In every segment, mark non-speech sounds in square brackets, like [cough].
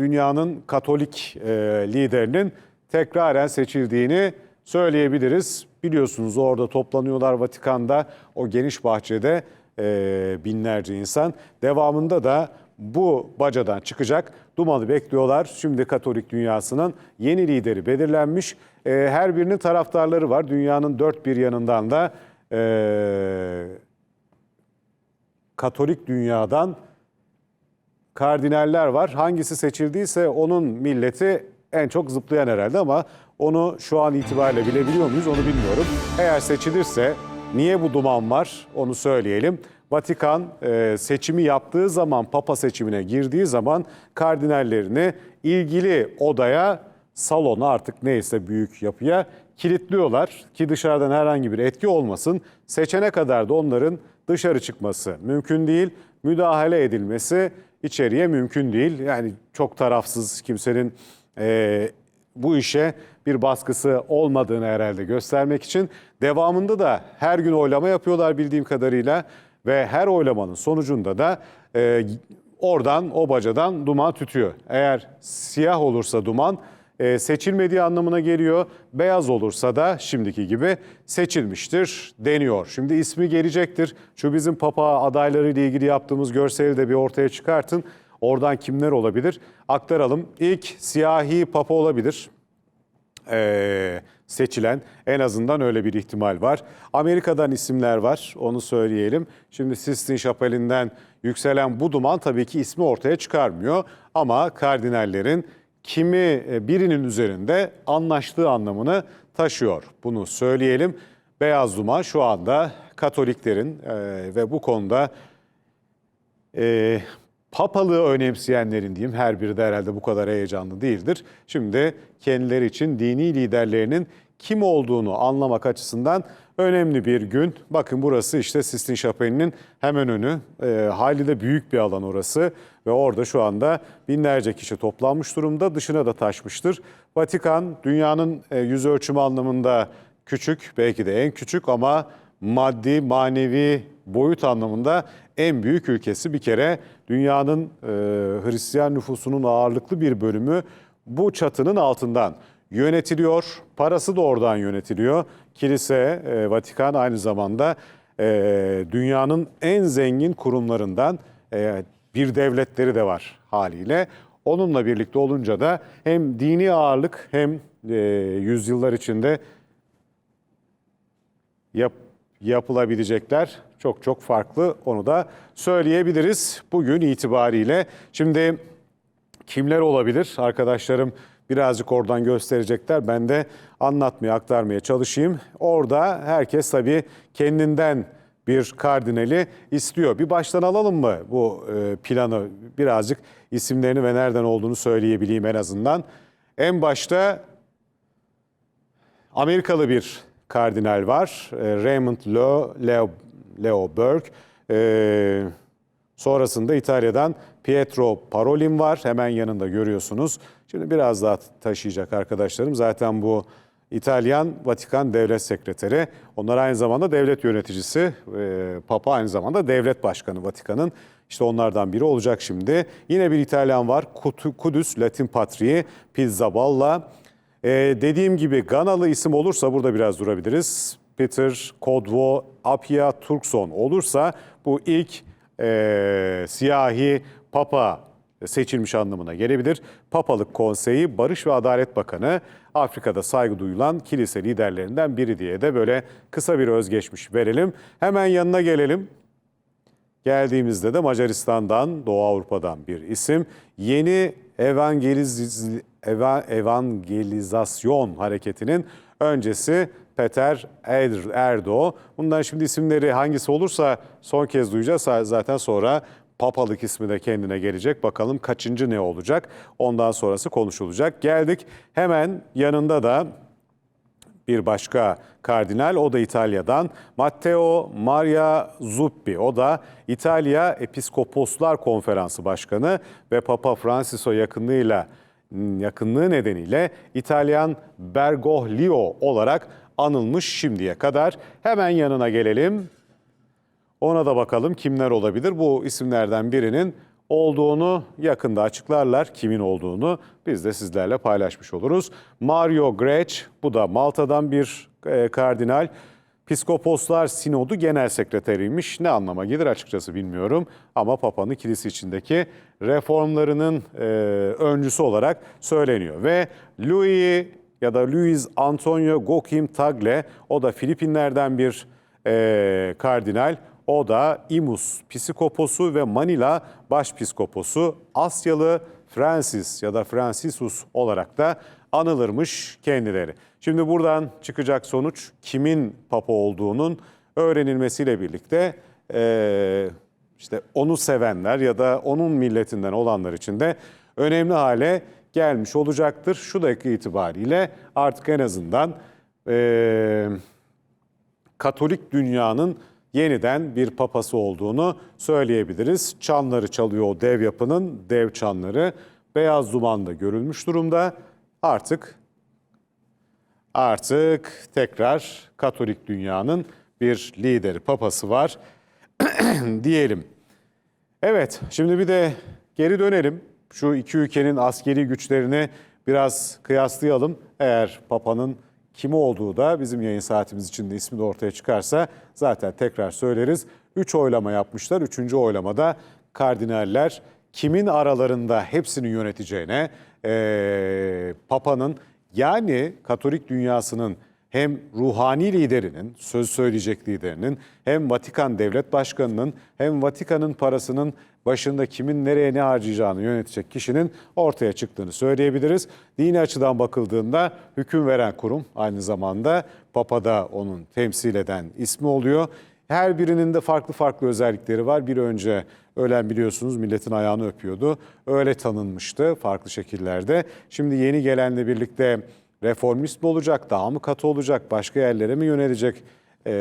dünyanın Katolik e, liderinin tekraren seçildiğini söyleyebiliriz. Biliyorsunuz orada toplanıyorlar Vatikan'da o geniş bahçede e, binlerce insan. Devamında da bu bacadan çıkacak Duman'ı bekliyorlar. Şimdi Katolik dünyasının yeni lideri belirlenmiş. E, her birinin taraftarları var. Dünyanın dört bir yanından da e, Katolik dünyadan kardinaller var. Hangisi seçildiyse onun milleti en çok zıplayan herhalde ama onu şu an itibariyle bilebiliyor muyuz onu bilmiyorum. Eğer seçilirse niye bu duman var onu söyleyelim. Vatikan e, seçimi yaptığı zaman, papa seçimine girdiği zaman kardinallerini ilgili odaya, salona artık neyse büyük yapıya kilitliyorlar ki dışarıdan herhangi bir etki olmasın. Seçene kadar da onların dışarı çıkması mümkün değil. Müdahale edilmesi içeriye mümkün değil. Yani çok tarafsız kimsenin e, bu işe bir baskısı olmadığını herhalde göstermek için. Devamında da her gün oylama yapıyorlar bildiğim kadarıyla ve her oylamanın sonucunda da e, oradan o bacadan duman tütüyor. Eğer siyah olursa duman e, seçilmediği anlamına geliyor. Beyaz olursa da şimdiki gibi seçilmiştir deniyor. Şimdi ismi gelecektir. Şu bizim papa adayları ile ilgili yaptığımız görseli de bir ortaya çıkartın. Oradan kimler olabilir? Aktaralım. İlk siyahi papa olabilir. Ee, seçilen en azından öyle bir ihtimal var. Amerika'dan isimler var onu söyleyelim. Şimdi Sistine Şapeli'nden yükselen bu duman tabii ki ismi ortaya çıkarmıyor. Ama kardinallerin kimi e, birinin üzerinde anlaştığı anlamını taşıyor. Bunu söyleyelim. Beyaz duman şu anda Katoliklerin e, ve bu konuda e, papalığı önemseyenlerin diyeyim her biri de herhalde bu kadar heyecanlı değildir. Şimdi kendileri için dini liderlerinin kim olduğunu anlamak açısından önemli bir gün. Bakın burası işte Sistine Şapeli'nin hemen önü. E, hali de büyük bir alan orası ve orada şu anda binlerce kişi toplanmış durumda. Dışına da taşmıştır. Vatikan dünyanın e, yüz ölçümü anlamında küçük, belki de en küçük ama maddi, manevi boyut anlamında en büyük ülkesi. Bir kere dünyanın e, Hristiyan nüfusunun ağırlıklı bir bölümü bu çatının altından yönetiliyor. Parası da oradan yönetiliyor. Kilise, e, Vatikan aynı zamanda e, dünyanın en zengin kurumlarından e, bir devletleri de var haliyle. Onunla birlikte olunca da hem dini ağırlık hem e, yüzyıllar içinde yap, yapılabilecekler çok çok farklı onu da söyleyebiliriz bugün itibariyle. Şimdi kimler olabilir arkadaşlarım birazcık oradan gösterecekler. Ben de anlatmaya aktarmaya çalışayım. Orada herkes tabii kendinden bir kardinali istiyor. Bir baştan alalım mı bu e, planı birazcık isimlerini ve nereden olduğunu söyleyebileyim en azından. En başta Amerikalı bir kardinal var. E, Raymond Leo, Leo, Leo Burke. E, sonrasında İtalya'dan Pietro Parolin var. Hemen yanında görüyorsunuz. Şimdi biraz daha taşıyacak arkadaşlarım. Zaten bu İtalyan Vatikan Devlet Sekreteri. Onlar aynı zamanda devlet yöneticisi. E, Papa aynı zamanda devlet başkanı Vatikan'ın. İşte onlardan biri olacak şimdi. Yine bir İtalyan var. Kudüs Latin Patriği Pizzaballa. Ee, dediğim gibi Ganalı isim olursa burada biraz durabiliriz. Peter Kodvo Apia Turkson olursa bu ilk e, siyahi papa seçilmiş anlamına gelebilir. Papalık Konseyi Barış ve Adalet Bakanı Afrika'da saygı duyulan kilise liderlerinden biri diye de böyle kısa bir özgeçmiş verelim. Hemen yanına gelelim. Geldiğimizde de Macaristan'dan, Doğu Avrupa'dan bir isim. Yeni evangeliz, eva, evangelizasyon hareketinin öncesi Peter Erdo. Bundan şimdi isimleri hangisi olursa son kez duyacağız. Zaten sonra papalık ismi de kendine gelecek. Bakalım kaçıncı ne olacak? Ondan sonrası konuşulacak. Geldik hemen yanında da bir başka kardinal o da İtalya'dan Matteo Maria Zuppi o da İtalya Episkoposlar Konferansı Başkanı ve Papa Francisco yakınlığıyla yakınlığı nedeniyle İtalyan Bergoglio olarak anılmış şimdiye kadar. Hemen yanına gelelim. Ona da bakalım kimler olabilir. Bu isimlerden birinin olduğunu yakında açıklarlar. Kimin olduğunu biz de sizlerle paylaşmış oluruz. Mario Grech bu da Malta'dan bir e, kardinal. Piskoposlar Sinodu Genel Sekreteriymiş. Ne anlama gelir açıkçası bilmiyorum. Ama Papa'nın kilise içindeki reformlarının e, öncüsü olarak söyleniyor. Ve Louis ya da Luis Antonio Gokim Tagle o da Filipinler'den bir e, kardinal. O da Imus Piskoposu ve Manila Başpiskoposu Asyalı Francis ya da Franciscus olarak da anılırmış kendileri. Şimdi buradan çıkacak sonuç kimin papa olduğunun öğrenilmesiyle birlikte eee, işte onu sevenler ya da onun milletinden olanlar için de önemli hale gelmiş olacaktır. Şu dakika itibariyle artık en azından eee Katolik dünyanın yeniden bir papası olduğunu söyleyebiliriz. Çanları çalıyor o dev yapının dev çanları. Beyaz dumanda görülmüş durumda. Artık artık tekrar Katolik dünyanın bir lideri, papası var [clears throat] diyelim. Evet, şimdi bir de geri dönelim. Şu iki ülkenin askeri güçlerini biraz kıyaslayalım. Eğer Papa'nın kimi olduğu da bizim yayın saatimiz içinde ismi de ortaya çıkarsa zaten tekrar söyleriz. Üç oylama yapmışlar. Üçüncü oylamada kardinaller kimin aralarında hepsini yöneteceğine, eee, Papa'nın yani Katolik dünyasının hem ruhani liderinin, söz söyleyecek liderinin, hem Vatikan devlet başkanının, hem Vatikan'ın parasının başında kimin nereye ne harcayacağını yönetecek kişinin ortaya çıktığını söyleyebiliriz. Dini açıdan bakıldığında hüküm veren kurum aynı zamanda Papa da onun temsil eden ismi oluyor. Her birinin de farklı farklı özellikleri var. Bir önce ölen biliyorsunuz milletin ayağını öpüyordu. Öyle tanınmıştı farklı şekillerde. Şimdi yeni gelenle birlikte reformist mi olacak, daha mı katı olacak, başka yerlere mi yönelecek, e,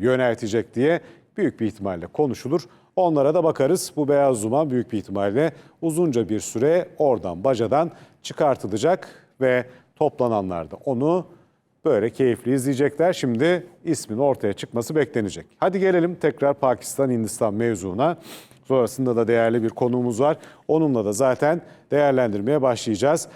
yöneltecek diye büyük bir ihtimalle konuşulur. Onlara da bakarız. Bu beyaz duman büyük bir ihtimalle uzunca bir süre oradan bacadan çıkartılacak ve toplananlar da onu böyle keyifli izleyecekler. Şimdi ismin ortaya çıkması beklenecek. Hadi gelelim tekrar Pakistan-Hindistan mevzuna. Sonrasında da değerli bir konuğumuz var. Onunla da zaten değerlendirmeye başlayacağız.